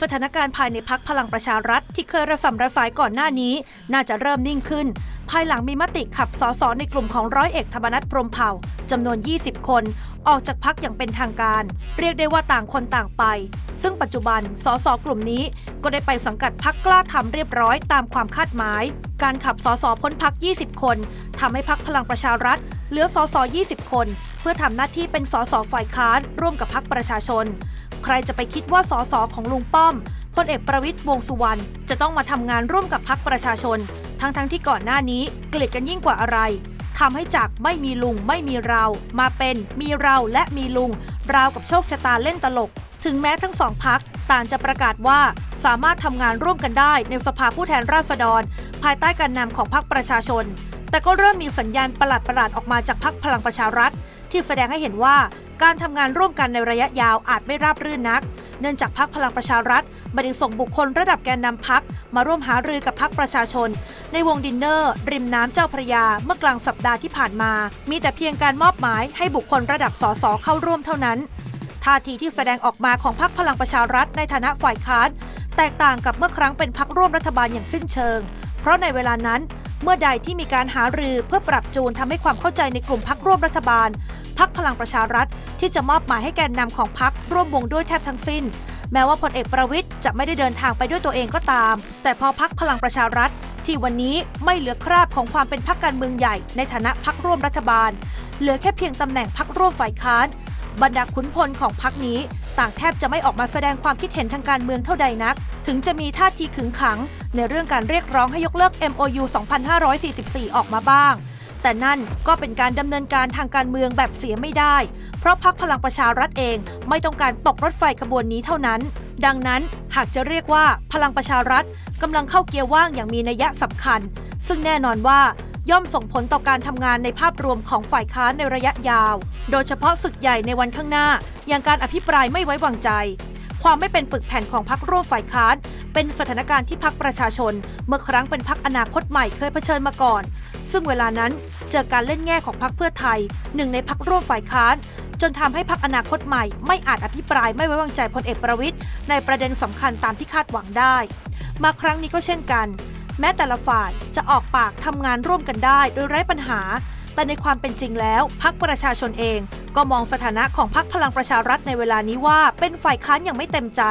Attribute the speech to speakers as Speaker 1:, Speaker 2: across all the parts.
Speaker 1: สถานการณ์ภายในพักพลังประชารัฐ ที่เคยระสำระสายก่อนหน้านี้ น่าจะเริ่มนิ่งขึ้น ภายหลังมีมติขับสสในกลุ่มของร้อยเอกธรรมนัฐพรมเผ่าจำนวน 20 คน ออกจากพักอย่างเป็นทางการ เรียกได้ว่าต่างคนต่างไป ซึ่งปัจจุบันสสกลุ่มนี้ ก็ได้ไปสังกัดพักกล้าทำเรียบร้อยตามความคาดหมาย การขับสสพ้นพัก 20 คนทำให้พักพลังประชารัฐเหลือสส20 คน เพื่อทำหน้าที่เป็นสสฝ่ายค้านร่วมกับพักประชาชน ใครจะไปคิดว่าสสของลุงป้อมพลเอกประวิตยวงสุวรรณจะต้องมาทำงานร่วมกับพักประชาชน ทั้งๆทที่ก่อนหน้านี้เกลียดกันยิ่งกว่าอะไรทำให้จากไม่มีลุงไม่มีเรา มาเป็นมีเราและมีลุง ราวกับโชคชะตาเล่นตลก ถึงแม้ทั้งสองพักต่างจะประกาศว่าสามารถทำงานร่วมกันได้ในสภาผู้แทนราษฎร ภายใต้การนำของพรรคประชาชน แต่ก็เริ่มมีสัญญาณประหลาดๆออกมาจากพรรคพลังประชารัฐ ที่แสดงให้เห็นว่า การทำงานร่วมกันในระยะยาวอาจไม่ราบรื่นนัก เนื่องจากพรรคพลังประชารัฐไม่ได้ส่งบุคคลระดับแกนนำพักมาร่วมหารือกับพรรคประชาชน ในวงดินเนอร์ ริมน้ำเจ้าพระยาเมื่อกลางสัปดาห์ที่ผ่านมา มีแต่เพียงการมอบหมายให้บุคคลระดับสสเข้าร่วมเท่านั้นท่าทีที่แสดงออกมาของพรรคพลังประชารัฐในฐานะฝ่ายค้านแตกต่างกับเมื่อครั้งเป็นพรรคร่วมรัฐบาลอย่างสิ้นเชิง เพราะในเวลานั้น เมื่อใดที่มีการหารือเพื่อปรับจูนทำให้ความเข้าใจในกลุ่มพรรคร่วมรัฐบาลพรรคพลังประชารัฐ ที่จะมอบหมายให้แกนนำของพรรคร่วมวงด้วยแทบทั้งสิ้น แม้ว่าพลเอกประวิทย์จะไม่ได้เดินทางไปด้วยตัวเองก็ตาม แต่พอพักพลังประชารัฐ ที่วันนี้ไม่เหลือคราบของความเป็นพักการเมืองใหญ่ ในฐานะพักร่วมรัฐบาล เหลือแค่เพียงตำแหน่งพักร่วมฝ่ายค้านบรรดาขุนพลของพักนี้ ต่างแทบจะไม่ออกมาแสดงความคิดเห็นทางการเมืองเท่าใดนัก ถึงจะมีท่าทีขึงขัง ในเรื่องการเรียกร้องให้ยกเลิก MOU 2544 ออกมาบ้าง แต่นั่นก็เป็นการดำเนินการทางการเมืองแบบเสียไม่ได้ เพราะพักพลังประชารัฐเองไม่ต้องการตกรถไฟขบวนนี้เท่านั้น ดังนั้นหากจะเรียกว่าพลังประชารัฐกำลังเข้าเกียร์ว่างอย่างมีนัยสำคัญ ซึ่งแน่นอนว่าย่อมส่งผลต่อการทำงานในภาพรวมของฝ่ายค้านในระยะยาว โดยเฉพาะศึกใหญ่ในวันข้างหน้า อย่างการอภิปรายไม่ไว้วางใจ ความไม่เป็นปึกแผ่นของพรรคร่วมฝ่ายค้าน เป็นสถานการณ์ที่พรรคประชาชน เมื่อครั้งเป็นพรรคอนาคตใหม่เคยเผชิญมาก่อน ซึ่งเวลานั้นเจอการเล่นแง่ของพรรคเพื่อไทย หนึ่งในพรรคร่วมฝ่ายค้านจนทำให้พรรคอนาคตใหม่ไม่อาจอภิปรายไม่ไว้วางใจพลเอกประวิทย์ในประเด็นสำคัญตามที่คาดหวังได้ มาครั้งนี้ก็เช่นกัน แม้แต่ละฝ่ายจะออกปากทำงานร่วมกันได้ โดยไร้ปัญหา แต่ในความเป็นจริงแล้วพรรคประชาชนเอง ก็มองสถานะของพรรคพลังประชารัฐในเวลานี้ว่าเป็นฝ่ายค้านอย่างไม่เต็มใจ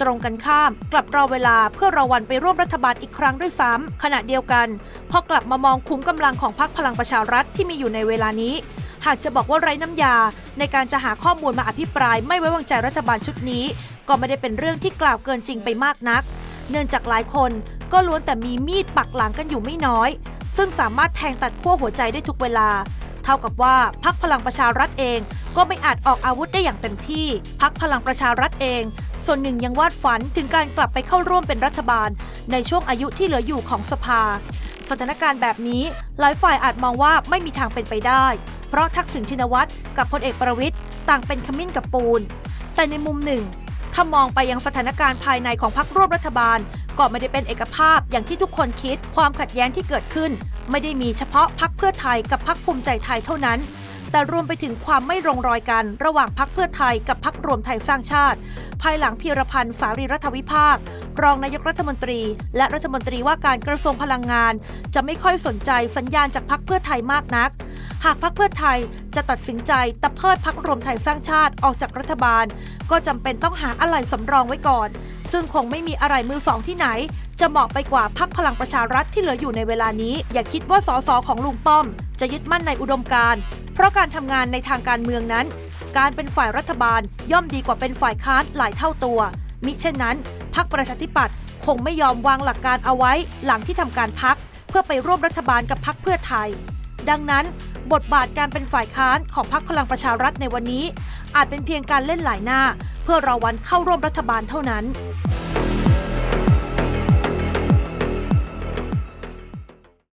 Speaker 1: ตรงกันข้ามกลับรอเวลาเพื่อรอวันไปร่วมรัฐบาลอีกครั้งด้วยซ้ำขณะเดียวกันพอกลับมามองคุ้มกำลังของพรรคพลังประชารัฐที่มีอยู่ในเวลานี้ หากจะบอกว่าไร้น้ำยา ในการจะหาข้อมูลมาอภิปรายไม่ไว้วางใจรัฐบาลชุดนี้ ก็ไม่ได้เป็นเรื่องที่กล่าวเกินจริงไปมากนัก เนื่องจากหลายคนก็ล้วนแต่มีมีดปักหลังกันอยู่ไม่น้อย ซึ่งสามารถแทงตัดขั้วหัวใจได้ทุกเวลา เท่ากับว่าพักพลังประชารัฐเองก็ไม่อาจออกอาวุธได้อย่างเต็มที่พักพลังประชารัฐเอง ส่วนหนึ่งยังวาดฝันถึงการกลับไปเข้าร่วมเป็นรัฐบาล ในช่วงอายุที่เหลืออยู่ของสภา สถานการณ์แบบนี้หลายฝ่ายอาจมองว่าไม่มีทางเป็นไปได้ เพราะทักษิณชินวัตรกับพลเอกประวิทย์ต่างเป็นขมิ้นกับปูน แต่ในมุมหนึ่งถ้ามองไปยังสถานการณ์ภายในของพรรคร่วมรัฐบาล ก็ไม่ได้เป็นเอกภาพอย่างที่ทุกคนคิด ความขัดแย้งที่เกิดขึ้น ไม่ได้มีเฉพาะพรรคเพื่อไทยกับพรรคภูมิใจไทยเท่านั้น แต่รวมไปถึงความไม่ลงรอยกันระหว่างพรรคเพื่อไทยกับพรรครวมไทยสร้างชาติ ภายหลังพีรพันธ์สารีรัฐวิภาค รองนายกรัฐมนตรี และรัฐมนตรีว่าการกระทรวงพลังงาน จะไม่ค่อยสนใจสัญญาณจากพรรคเพื่อไทยมากนัก หากพรรคเพื่อไทยจะตัดสินใจตะเพิดพรรครวมไทยสร้างชาติออกจากรัฐบาล ก็จำเป็นต้องหาอะไรสำรองไว้ก่อน ซึ่งคงไม่มีอะไรมือสองที่ไหนจะเหมาะไปกว่าพรรคพลังประชารัฐที่เหลืออยู่ในเวลานี้ อย่าคิดว่าสสของลุงป้อม จะยึดมั่นในอุดมการณ์ เพราะการทำงานในทางการเมืองนั้น การเป็นฝ่ายรัฐบาลย่อมดีกว่าเป็นฝ่ายค้านหลายเท่าตัว มิเช่นนั้นพรรคประชาธิปัตย์คงไม่ยอมวางหลักการเอาไว้หลังที่ทำการพักเพื่อไปร่วมรัฐบาลกับพรรคเพื่อไทย ดังนั้น บทบาทการเป็นฝ่ายค้านของพรรคพลังประชารัฐในวันนี้ อาจเป็นเพียงการเล่นหลายหน้า เพื่อรอวันเข้าร่วมรัฐบาลเท่านั้น